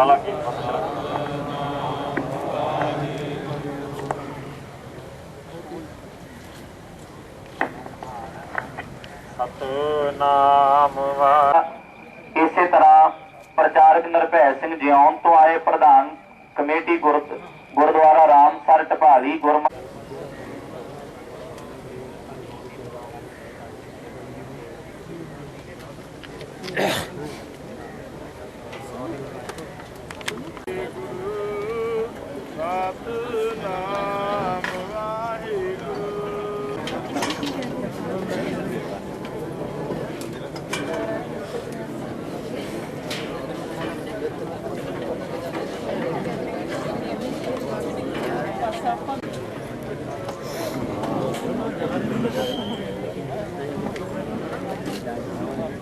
ਵਾਲਾ ਕੀ ਫਸਲ ਸਤਨਾਮ ਵਾ ਇਸੇ ਤਰ੍ਹਾਂ ਪ੍ਰਚਾਰਕ ਨਿਰਭੈ ਸਿੰਘ ਜਿਉਣ ਤੋਂ ਆਏ ਪ੍ਰਧਾਨ ਕਮੇਟੀ ਗੁਰਦ- ਗੁਰਦੁਆਰਾ ਰਾਮਸਰ ਗੁਰਮ ਸਤਨਾਮ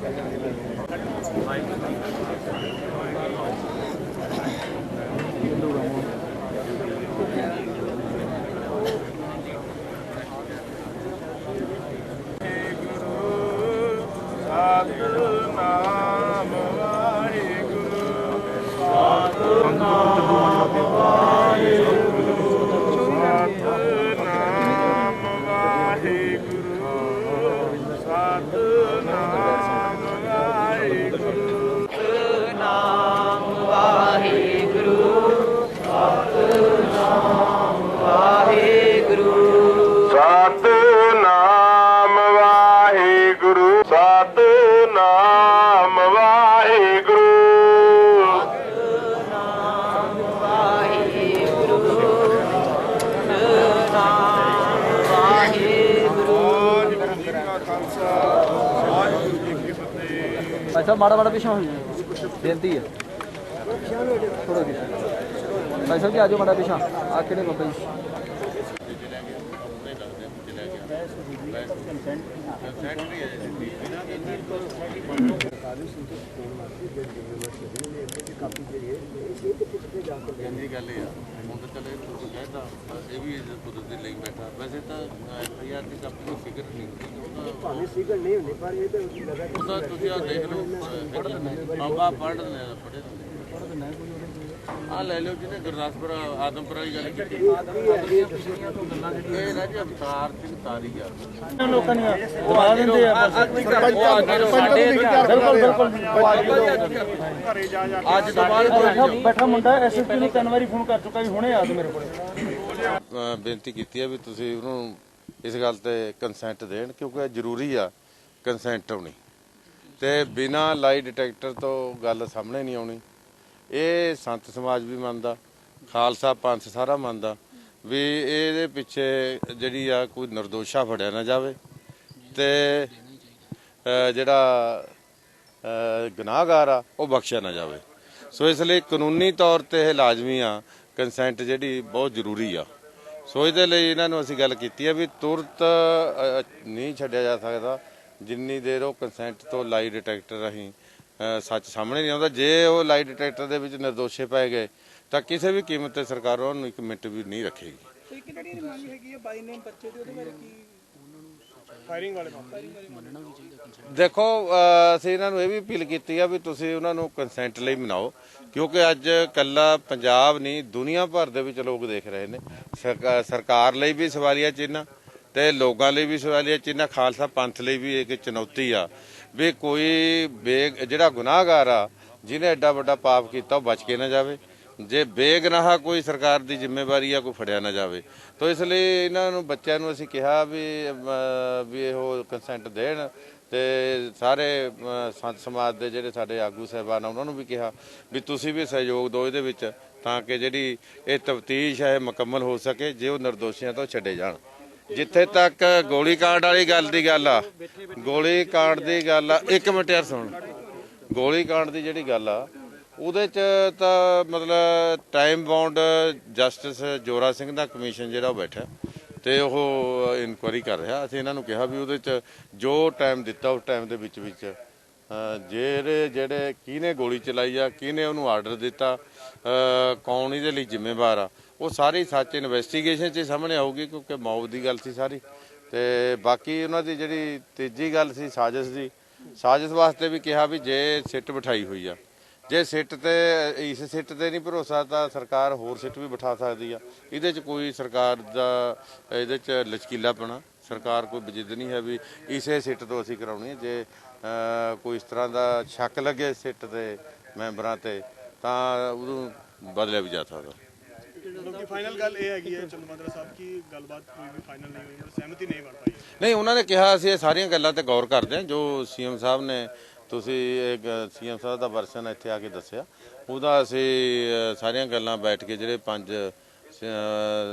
ਸਤਨਾਮ ਸਰ, ਮਾੜਾ ਮਾੜਾ ਪਿਛਾਂ ਹੋ ਜੀ ਬੇਨਤੀ ਹੈ। ਥੋੜਾ ਕਿ ਭਾਈ ਸਾਹਿਬ ਜੀ, ਆਜੋ ਮਾੜਾ ਪਿਛਾਂ ਆ ਕਿਹੜੇ ਬਾਬਾ ਜੀ? ਕਹਿੰਦੀ ਗੱਲ ਇਹ ਆ ਹੁਣ ਤਾਂ ਚਲੇ। ਤੁਸੀਂ ਕਹਿਤਾ ਇਹ ਵੀ ਕੁਦਰਤੀ ਲਈ ਬੈਠਾ। ਵੈਸੇ ਤਾਂ ਐਫਆਈਆਰ ਦੀ ਕਾਪੀ ਨੂੰ ਫਿਕਰ ਨਹੀਂ ਹੁੰਦੀ ਉਹਦਾ ਭਾਵੇਂ ਫਿਕਰ ਨਹੀਂ ਹੁੰਦੀ ਪਰ ਇਹ ਤਾਂ ਉਹਦਾ ਤੁਸੀਂ ਆ ਦੇਖ ਲਓ ਬਾਬਾ ਪੜ੍ਹ ਲੈ ਪੜ੍ਹੇ ਆ ਲੈ ਲਿਓ ਜਿਹਨੇ ਗੁਰਦਾਸਪੁਰ ਆਦਮਪੁਰ ਵਾਲੀ ਗੱਲ ਕੀਤੀ। ਇਹ ਨਾ ਜੀ ਅਵਤਾਰ ਸਿੰਘ ਤਾਰੀ ਆ। ਲੋਕਾਂ ਨੇ ਦਵਾ ਦਿੰਦੇ ਆ ਬਿਲਕੁਲ ਬਿਲਕੁਲ ਅੱਜ ਤੋਂ ਬਾਅਦ ਬੈਠਾ ਮੁੰਡਾ ਐਸਐਸਪੀ ਨੂੰ ਤਿੰਨ ਵਾਰੀ ਫੋਨ ਕਰ ਚੁੱਕਾ ਵੀ ਹੁਣੇ ਆ ਮੇਰੇ ਕੋਲੇ। ਬੇਨਤੀ ਕੀਤੀ ਹੈ ਵੀ ਤੁਸੀਂ ਉਹਨੂੰ ਇਸ ਗੱਲ ਤੇ ਕੰਸੈਂਟ ਦੇਣ ਕਿਉਂਕਿ ਇਹ ਜ਼ਰੂਰੀ ਆ ਕੰਸੈਂਟ ਹੋਣੀ। ਤੇ ਬਿਨਾ ਲਾਈ ਡਿਟੈਕਟਰ ਤੋਂ ਗੱਲ ਸਾਹਮਣੇ ਨਹੀਂ ਆਉਣੀ। ਇਹ ਸੰਤ ਸਮਾਜ ਵੀ ਮੰਨਦਾ ਖਾਲਸਾ ਪੰਥ ਸਾਰਾ ਮੰਨਦਾ ਵੀ ਇਹਦੇ ਪਿੱਛੇ ਜਿਹੜੀ ਆ ਕੋਈ ਨਿਰਦੋਸ਼ਾ ਫੜਿਆ ਨਾ ਜਾਵੇ। ਤੇ ਜਿਹੜਾ ਅ, ਗੁਨਾਹਗਾਰ ਆ ਉਹ ਬਖਸ਼ਿਆ ਨਾ ਜਾਵੇ। ਸੋ ਇਸ ਲਈ ਕਾਨੂੰਨੀ ਤੌਰ ਤੇ ਇਹ ਲਾਜ਼ਮੀ ਆ ਕੰਸੈਂਟ ਜਿਹੜੀ ਬਹੁਤ ਜ਼ਰੂਰੀ ਆ। ਸੋ ਇਹਦੇ ਲਈ ਇਹਨਾਂ ਨੂੰ ਅਸੀਂ ਗੱਲ ਕੀਤੀ ਆ ਵੀ ਤੁਰਤ ਨਹੀਂ ਛੱਡਿਆ ਜਾ ਸਕਦਾ। ਜਿੰਨੀ ਦੇਰ ਉਹ ਕੰਸੈਂਟ ਤੋਂ ਲਾਈ ਡਿਟੈਕਟਰ ਰਾਹੀਂ ਸੱਚ ਸਾਹਮਣੇ ਨਹੀਂ ਆਉਂਦਾ। ਜੇ ਉਹ ਲਾਈ ਡਿਟੈਕਟਰ ਦੇ ਵਿੱਚ ਨਿਰਦੋਸ਼ੇ ਪਏ ਗਏ, ਤਾਂ ਕਿਸੇ ਵੀ ਕੀਮਤ ਤੇ ਸਰਕਾਰ ਉਹਨੂੰ ਇੱਕ ਮਿੰਟ ਵੀ ਨਹੀਂ ਰੱਖੇਗੀ। ਇੱਕ ਜਿਹੜੀ ਇਹਦੀ ਹੈਗੀ ਹੈ ਬਾਈ ਨੇਮ ਬੱਚੇ ਦੀ, ਉਹਦੇ ਬਾਰੇ ਕੀ ਫਾਇਰਿੰਗ ਵਾਲੇ ਦੇਖੋ, ਅਹ, ਅਸੀਂ ਇਹਨਾਂ ਨੂੰ ਇਹ ਵੀ ਅਪੀਲ ਕੀਤੀ ਆ ਵੀ ਤੁਸੀਂ ਉਹਨਾਂ ਨੂੰ ਕੰਸੈਂਟ ਲਈ ਮਨਾਓ, ਕਿਉਂਕਿ ਅੱਜ ਕੱਲਾ ਪੰਜਾਬ ਨਹੀਂ, ਦੁਨੀਆ ਭਰ ਦੇ ਵਿੱਚ ਲੋਕ ਦੇਖ ਰਹੇ ਨੇ। ਸਰਕਾ- ਸਰਕਾਰ ਲਈ ਵੀ ਸਵਾਲੀਆ ਚਿੰਨ੍ਹ ਤੇ ਲੋਕਾਂ ਲਈ ਵੀ ਸਵਾਲੀਆ ਚਿੰਨ੍ਹ ਖਾਲਸਾ ਪੰਥ ਲਈ ਵੀ ਇੱਕ ਚੁਣੌਤੀ ਆ ਵੀ ਕੋਈ ਬੇ, ਜਿਹੜਾ ਗੁਨਾਹਗਾਰ ਆ, ਜਿਹਨੇ ਐਡਾ ਵੱਡਾ ਪਾਪ ਕੀਤਾ, ਉਹ ਬਚ ਕੇ ਨਾ ਜਾਵੇ। ਜੇ ਬੇਗਨਾਹ ਕੋਈ ਸਰਕਾਰ ਦੀ ਜ਼ਿੰਮੇਵਾਰੀ ਆ ਕੋਈ ਫੜਿਆ ਨਾ ਜਾਵੇ। ਤਾਂ ਇਸ ਲਈ ਇਹਨਾਂ ਨੂੰ ਬੱਚਿਆਂ ਨੂੰ ਅਸੀਂ ਕਿਹਾ ਵੀ ਅਮ, ਵੀ ਉਹ ਕੰਸੈਂਟ ਦੇਣ ਤੇ ਸਾਰੇ ਸੰਤ ਸਮਾਜ ਦੇ ਜਿਹੜੇ ਸਾਡੇ ਆਗੂ ਸਹਿਬਾਨ ਆ ਉਹਨਾਂ ਨੂੰ ਵੀ ਕਿਹਾ ਵੀ ਤੁਸੀਂ ਵੀ ਸਹਿਯੋਗ ਦਿਓ ਇਹਦੇ ਵਿੱਚ ਤਾਂ ਕਿ ਜਿਹੜੀ ਇਹ ਤਫਤੀਸ਼ ਹੈ ਇਹ ਮੁਕੰਮਲ ਹੋ ਸਕੇ ਜੇ ਉਹ ਨਿਰਦੋਸ਼ੀਆਂ ਤੋਂ ਛੱਡੇ ਜਾਣ। ਜਿੱਥੇ ਤੱਕ ਗੋਲੀ ਕਾਂਡ ਵਾਲੀ ਗੱਲ ਦੀ ਗੱਲ ਆ ਗੋਲੀ ਕਾਂਡ ਦੀ ਗੱਲ ਆ ਇੱਕ ਮਿੰਟ ਯਾਰ ਸੁਣ। ਗੋਲੀ ਕਾਂਡ ਦੀ ਜਿਹੜੀ ਗੱਲ ਆ ਉਹਦੇ ਚ ਤਾਂ ਮਤਲਬ time bound justice Zora Singh ਦਾ ਕਮਿਸ਼ਨ ਜਿਹੜਾ ਉਹ ਬੈਠਾ ਤੇ ਉਹ ਇਨਕੁਆਰੀ ਕਰ ਰਿਹਾ। ਅਸੀਂ ਇਹਨਾਂ ਨੂੰ ਕਿਹਾ ਵੀ ਉਹਦੇ ਚ ਜੋ ਟਾਈਮ ਦਿੱਤਾ ਉਸ ਟਾਈਮ ਦੇ ਵਿੱਚ ਵਿੱਚ ਅਹ, ਜਿਹੜੇ ਜਿਹੜੇ ਕਿਹਨੇ ਗੋਲੀ ਚਲਾਈ ਆ ਕਿਹਨੇ ਉਹਨੂੰ ਆਰਡਰ ਦਿੱਤਾ ਕੌਣ ਇਹਦੇ ਲਈ ਜ਼ਿੰਮੇਵਾਰ ਆ ਉਹ ਸਾਰੀ ਸੱਚ ਇਨਵੈਸਟੀਗੇਸ਼ਨ 'ਚ ਹੀ ਸਾਹਮਣੇ ਆਊਗੀ ਕਿਉਂਕਿ ਮੌਤ ਦੀ ਗੱਲ ਸੀ ਸਾਰੀ। ਤੇ ਬਾਕੀ ਉਹਨਾਂ ਦੀ ਜਿਹੜੀ ਤੀਜੀ ਗੱਲ ਸੀ ਸਾਜ਼ਿਸ਼ ਦੀ ਸਾਜ਼ਿਸ਼ ਵਾਸਤੇ ਵੀ ਕਿਹਾ ਵੀ ਜੇ ਸਿੱਟ ਬਿਠਾਈ ਹੋਈ ਆ। ਜੇ ਸਿੱਟ ਤੇ ਇਸ ਸਿੱਟ ਤੇ ਨਹੀਂ ਭਰੋਸਾ ਤਾਂ ਸਰਕਾਰ ਹੋਰ ਸਿੱਟ ਵੀ ਬਿਠਾ ਸਕਦੀ ਆ। ਇਹਦੇ 'ਚ ਕੋਈ ਸਰਕਾਰ ਦਾ ਇਹਦੇ 'ਚ ਲਚਕੀਲਾਪਣਾ ਸਰਕਾਰ ਕੋਈ ਬਜਿੱਦ ਨਹੀਂ ਹੈ ਵੀ ਇਸੇ ਸਿੱਟ ਤੋਂ ਅਸੀਂ ਕਰਾਉਣੀ ਹੈ। ਜੇ ਕੋਈ ਇਸ ਤਰ੍ਹਾਂ ਦਾ ਸ਼ੱਕ ਲੱਗੇ ਸਿੱਟ ਤੇ ਮੈਂਬਰਾਂ ਤੇ ਤਾਂ ਉਹਨੂੰ ਬਦਲਿਆ ਵੀ ਜਾ ਸਕਦਾ। ਮਤਲਬ ਕਿ ਫਾਈਨਲ ਗੱਲ ਇਹ ਹੈਗੀ ਹੈ ਚੰਦਮਾਦਰਾ ਸਾਹਿਬ ਕਿ ਗੱਲਬਾਤ ਕੋਈ ਵੀ ਫਾਈਨਲ ਨਹੀਂ ਹੋਈ ਮਤਲਬ ਸਹਿਮਤੀ ਨਹੀਂ ਬਣ ਪਾਈ। ਨਹੀਂ ਉਹਨਾਂ ਨੇ ਕਿਹਾ ਅਸੀਂ ਇਹ ਸਾਰੀਆਂ ਗੱਲਾਂ ਤੇ ਗੌਰ ਕਰਦੇ ਹਾਂ ਜੋ ਸੀਐਮ ਸਾਹਿਬ ਨੇ ਤੁਸੀਂ ਇੱਕ ਸੀਐਮ ਸਾਹਿਬ ਦਾ ਵਰਸ਼ਨ ਇੱਥੇ ਆ ਕੇ ਦੱਸਿਆ। ਉਹਦਾ ਅਸੀਂ ਸਾਰੀਆਂ ਗੱਲਾਂ ਬੈਠ ਕੇ ਜਿਹੜੇ ਪੰਜ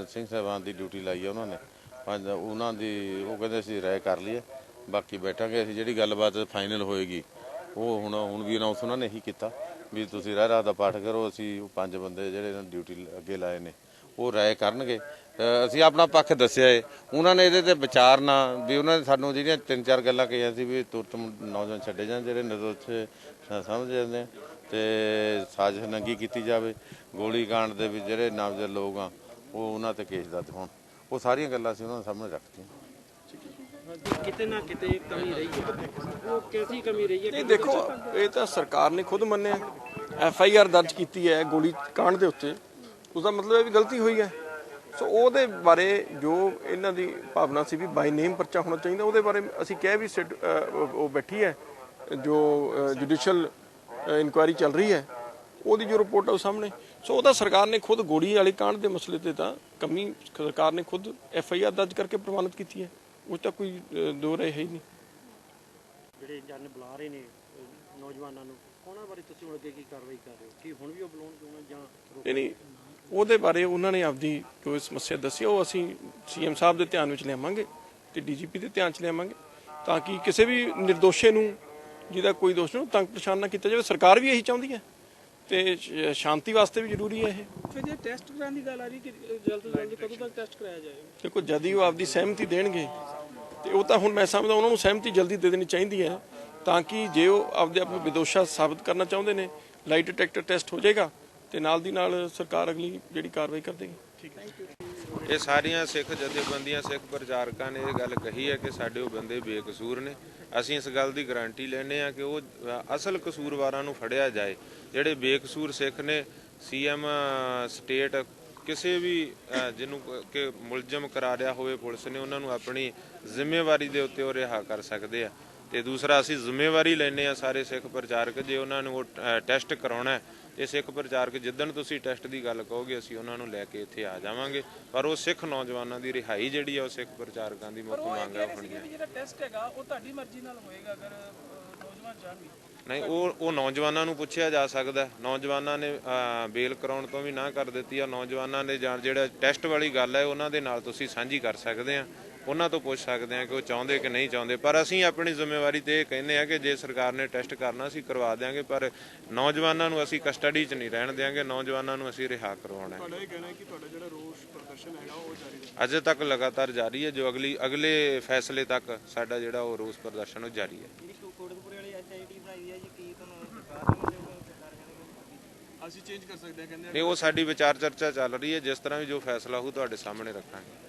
ਸਿੰਘ ਸਾਹਿਬਾਨ ਦੀ ਡਿਊਟੀ ਲਾਈ ਹੈ ਉਹਨਾਂ ਨੇ, ਪੰਜ, ਉਹਨਾਂ ਦੀ, ਉਹ ਕਹਿੰਦੇ ਅਸੀਂ ਰਾਏ ਕਰ ਲਈਏ, ਬਾਕੀ ਬੈਠਾਂਗੇ, ਅਸੀਂ ਜਿਹੜੀ ਗੱਲਬਾਤ ਫਾਈਨਲ ਹੋਏਗੀ, ਉਹ ਹੁਣ ਹੁਣ ਵੀ ਅਨਾਉਂਸ ਉਹਨਾਂ ਨੇ ਹੀ ਕੀਤਾ, ਵੀ ਤੁਸੀਂ ਰਹਿ ਰਾਹ ਦਾ ਪਾਠ ਕਰੋ, ਅਸੀਂ ਪੰਜ ਬੰਦੇ ਜਿਹੜੇ ਡਿਊਟੀ ਅੱਗੇ ਲਾਏ ਨੇ, ਉਹ ਰਾਏ ਕਰਨਗੇ। ਅਸੀਂ ਆਪਣਾ ਪੱਖ ਦੱਸਿਆ ਏ। ਉਹਨਾਂ ਨੇ ਇਹਦੇ ਤੇ ਵਿਚਾਰਨਾ ਵੀ ਉਹਨਾਂ ਨੇ ਸਾਨੂੰ ਜਿਹੜੀਆਂ ਤਿੰਨ ਚਾਰ ਗੱਲਾਂ ਕਹੀਆਂ ਸੀ ਵੀ ਤੁਰਤ ਨੌਜਵਾਨ ਛੱਡੇ ਜਾਣ ਜਿਹੜੇ ਨਿਰਦੋਸ਼ ਸ- ਸਮਝ ਜਾਂਦੇ ਆ। ਤੇ ਸਾਜ਼ਿਸ਼ ਨੰਗੀ ਕੀਤੀ ਜਾਵੇ। ਗੋਲੀ ਕਾਂਡ ਦੇ ਵਿੱਚ ਜਿਹੜੇ ਨਾਮਜ਼ਦ ਲੋਕ ਆ ਉਹ ਉਹਨਾਂ ਤੇ ਕੇਸ ਦਰਜ ਹੋਣ। ਉਹ ਸਾਰੀਆਂ ਗੱਲਾਂ ਅਸੀਂ ਉਹਨਾਂ ਦੇ ਸਾਹਮਣੇ ਰੱਖਤੀਆਂ। ਕਿਤੇ ਨਾ ਕਿਤੇ ਕਮੀ ਰਹੀ ਹੈ। ਉਹ ਕਿਹਦੀ ਕਮੀ ਰਹੀ ਹੈ? ਨਹੀਂ ਦੇਖੋ ਇਹ ਤਾਂ ਸਰਕਾਰ ਨੇ ਖੁਦ ਮੰਨਿਆ। ਐਫ ਆਈ ਆਰ ਦਰਜ ਕੀਤੀ ਹੈ ਗੋਲੀ ਕਾਂਡ ਦੇ ਉੱਤੇ। ਉਸ ਦਾ ਮਤਲਬ ਹੈ ਵੀ ਗਲਤੀ ਹੋਈ ਹੈ। ਸੋ ਉਹਦੇ ਬਾਰੇ ਜੋ ਇਹਨਾਂ ਦੀ ਭਾਵਨਾ ਸੀ ਵੀ ਬਾਈ ਨੇਮ ਪਰਚਾ ਹੋਣਾ ਚਾਹੀਦਾ ਉਹਦੇ ਬਾਰੇ ਅਸੀਂ ਕਹਿ ਵੀ ਉਹ ਬੈਠੀ ਹੈ ਜੋ ਜੁਡੀਸ਼ੀਅਲ ਇਨਕੁਆਇਰੀ ਚੱਲ ਰਹੀ ਹੈ ਉਹਦੀ ਜੋ ਰਿਪੋਰਟ ਆ ਉਹ ਸਾਹਮਣੇ। ਸੋ ਉਹਦਾ ਸਰਕਾਰ ਨੇ ਖੁਦ ਗੋਲੀ ਵਾਲੇ ਕਾਂਡ ਦੇ ਮਸਲੇ ਤੇ ਤਾਂ ਕਮੀ ਸਰਕਾਰ ਨੇ ਖੁਦ ਐਫ ਆਈ ਆਰ ਦਰਜ ਕਰਕੇ ਪ੍ਰਵਾਨਿਤ ਕੀਤੀ ਹੈ। ਉਹ ਤਾਂ ਕੋਈ ਦੋ ਰਾਏ ਹੈ ਹੀ ਨਹੀਂ। ਜਿਹੜੇ ਜਨ ਬੁਲਾ ਰਹੇ ਨੇ ਨੌਜਵਾਨਾਂ ਨੂੰ ਉਹਨਾਂ ਬਾਰੇ ਤੁਸੀਂ ਹੁਣ ਅੱਗੇ ਕੀ ਕਾਰਵਾਈ ਕਰ ਰਹੇ ਹੋ? ਕੀ ਹੁਣ ਵੀ ਉਹ ਬੁਲਾਉਣਗੇ ਉਹਨਾਂ ਜਾਂ ਨਹੀਂ। ਉਹਦੇ ਬਾਰੇ ਉਹਨਾਂ ਨੇ ਆਪਦੀ ਜੋ ਸਮੱਸਿਆ ਦੱਸੀ ਉਹ ਅਸੀਂ ਸੀਐਮ ਸਾਹਿਬ ਦੇ ਧਿਆਨ ਵਿੱਚ ਲਿਆਵਾਂਗੇ ਤੇ ਡੀਜੀਪੀ ਦੇ ਧਿਆਨ 'ਚ ਲਿਆਵਾਂਗੇ ਤਾਂ ਕਿ ਕਿਸੇ ਵੀ ਨਿਰਦੋਸ਼ੇ ਨੂੰ ਜਿਹਦਾ ਕੋਈ ਦੋਸ਼ ਨਹੀਂ ਤੰਗ ਪਰੇਸ਼ਾਨ ਨਾ ਕੀਤਾ ਜਾਵੇ। ਸਰਕਾਰ ਵੀ ਇਹੀ ਚਾਹੁੰਦੀ ਹੈ ਤੇ ਸ਼ਾਂਤੀ ਵਾਸਤੇ ਵੀ ਜ਼ਰੂਰੀ ਹੈ ਇਹ। ਫਿਰ ਜੇ ਟੈਸਟ ਕਰਾਉਣ ਦੀ ਗੱਲ ਆ ਰਹੀ ਕਿ ਜਲਦ ਤੋਂ ਜਲਦ ਕਦੋਂ ਤੱਕ ਟੈਸਟ ਕਰਾਇਆ ਜਾਏਗਾ ਦੇਖੋ ਜਦ ਹੀ ਉਹ ਆਪਦੀ ਸਹਿਮਤੀ ਦੇਣਗੇ ਤੇ ਉਹ ਤਾਂ ਹੁਣ ਮੈਂ ਸਮਝਦਾ ਉਹਨਾਂ ਨੂੰ ਸਹਿਮਤੀ ਜਲਦੀ ਦੇ ਦੇਣੀ ਚਾਹੀਦੀ ਹੈ ਤਾਂ ਕਿ ਜੇ ਉਹ ਆਪਦੇ ਆਪ ਨੂੰ ਵਿਦੋਸ਼ਾ ਸਾਬਤ ਕਰਨਾ ਚਾਹੁੰਦੇ ਨੇ ਲਾਈਟ ਡਿਟੈਕਟਰ ਟੈਸਟ ਹੋ ਜਾਏਗਾ ਤੇ ਨਾਲ ਦੀ ਨਾਲ ਸਰਕਾਰ ਅਗਲੀ ਜਿਹੜੀ ਕਾਰਵਾਈ ਕਰ ਦੇਗੀ ਇਹ ਸਾਰੀਆਂ ਸਿੱਖ ਜਥੇਬੰਦੀਆਂ ਸਿੱਖ ਪ੍ਰਚਾਰਕਾਂ ਨੇ ਇਹ ਗੱਲ ਕਹੀ ਹੈ ਕਿ ਸਾਡੇ ਉਹ ਬੰਦੇ ਬੇਕਸੂਰ ਨੇ। ਅਸੀਂ ਇਸ ਗੱਲ ਦੀ ਗਾਰੰਟੀ ਲੈਨੇ ਆ ਕਿ ਉਹ ਅਸਲ ਕਸੂਰਵਾਰਾਂ ਨੂੰ ਫੜਿਆ ਜਾਏ। ਜਿਹੜੇ ਬੇਕਸੂਰ ਸਿੱਖ ਨੇ ਸੀਐਮ ਸਟੇਟ ਕਿਸੇ ਵੀ ਜਿਹਨੂੰ ਕ- ਮੁਲਜ਼ਮ ਕਰਾ ਰਿਹਾ ਹੋਵੇ ਪੁਲਿਸ ਨੇ ਉਹਨਾਂ ਨੂੰ ਆਪਣੀ ਜ਼ਿੰਮੇਵਾਰੀ ਦੇ ਉੱਤੇ ਉਹ ਰਿਹਾ ਕਰ ਸਕਦੇ ਆ। ਤੇ ਦੂਸਰਾ ਅਸੀਂ ਜ਼ਿੰਮੇਵਾਰੀ ਲੈਨੇ ਆ ਸਾਰੇ ਸਿੱਖ ਪ੍ਰਚਾਰਕ ਜੇ ਉਹਨਾਂ ਨੂੰ ਟੈਸਟ ਕਰਾਉਣਾ ਹੈ ਇਹ ਸਿੱਖ ਪ੍ਰਚਾਰਕ ਜਿੱਦਣ ਤੁਸੀਂ ਟੈਸਟ ਦੀ ਗੱਲ ਕਹੋਗੇ ਅਸੀਂ ਉਹਨਾਂ ਨੂੰ ਲੈ ਕੇ ਇੱਥੇ ਆ ਜਾਵਾਂਗੇ। ਪਰ ਉਹ ਸਿੱਖ ਨੌਜਵਾਨਾਂ ਦੀ ਰਿਹਾਈ ਜਿਹੜੀ ਆ ਉਹ ਸਿੱਖ ਪ੍ਰਚਾਰਕਾਂ ਦੀ ਮੁੱਖ ਮੰਗ ਉਹ ਹੋਣੀ ਜਿਹੜਾ ਟੈਸਟ ਹੈਗਾ ਉਹ ਤੁਹਾਡੀ ਮਰਜ਼ੀ ਨਾਲ ਹੋਏਗਾ ਅਗਰ ਨੌਜਵਾਨ ਚਾਹਣਗੇ ਨਹੀਂ ਉਹ ਉਹ ਨੌਜਵਾਨਾਂ ਨੂੰ ਪੁੱਛਿਆ ਜਾ ਸਕਦਾ। ਨੌਜਵਾਨਾਂ ਨੇ ਬੇਲ ਕਰਾਉਣ ਤੋਂ ਵੀ ਨਾ ਕਰ ਦਿੱਤੀ ਆ। ਨੌਜਵਾਨਾਂ ਨੇ ਜਾਂ ਜਿਹੜਾ ਟੈਸਟ ਵਾਲੀ ਗੱਲ ਹੈ ਉਹਨਾਂ ਦੇ ਨਾਲ ਤੁਸੀਂ ਸਾਂਝੀ ਕਰ ਸਕਦੇ ਆ। ਉਹਨਾਂ ਤੋਂ ਪੁੱਛ ਸਕਦੇ ਆ ਕਿ ਉਹ ਚਾਹੁੰਦੇ ਕਿ ਨਹੀਂ ਚਾਹੁੰਦੇ। ਪਰ ਅਸੀਂ ਆਪਣੀ ਜ਼ਿੰਮੇਵਾਰੀ ਤੇ ਇਹ ਕਹਿੰਦੇ ਆ ਕਿ ਜੇ ਸਰਕਾਰ ਨੇ ਟੈਸਟ ਕਰਨਾ ਅਸੀਂ ਕਰਵਾ ਦਿਆਂਗੇ ਪਰ ਨੌਜਵਾਨਾਂ ਨੂੰ ਅਸੀਂ ਕਸਟਡੀ 'ਚ ਨਹੀਂ ਰਹਿਣ ਦਿਆਂਗੇ ਨੌਜਵਾਨਾਂ ਨੂੰ ਅਸੀਂ ਰਿਹਾ ਕਰਵਾਉਣਾ ਹੈ। ਤੁਹਾਡਾ ਇਹ ਕਹਿਣਾ ਹੈ ਕਿ ਤੁਹਾਡਾ ਜਿਹੜਾ ਰੋਸ ਪ੍ਰਦਰਸ਼ਨ ਹੈਗਾ ਉਹ ਜਾਰੀ ਰਹੇਗਾ ਅਜੇ ਤੱਕ ਲਗਾਤਾਰ ਜਾਰੀ ਹੈ ਜੋ ਅਗਲੀ ਅਗਲੇ ਫੈਸਲੇ ਤੱਕ ਸਾਡਾ ਜਿਹੜਾ ਉਹ ਰੋਸ ਪ੍ਰਦਰਸ਼ਨ ਉਹ ਜਾਰੀ ਹੈ। ਅਸੀਂ ਚੇਂਜ ਕਰ ਸਕਦੇ ਹਾਂ ਕਹਿੰਦੇ ਨਹੀਂ ਉਹ ਸਾਡੀ ਵਿਚਾਰ ਚਰਚਾ ਚੱਲ ਰਹੀ ਹੈ ਜਿਸ ਤਰ੍ਹਾਂ ਵੀ ਜੋ ਫੈਸਲਾ ਹੋਊ ਤੁਹਾਡੇ ਸਾਹਮਣੇ ਰੱਖਾਂਗੇ।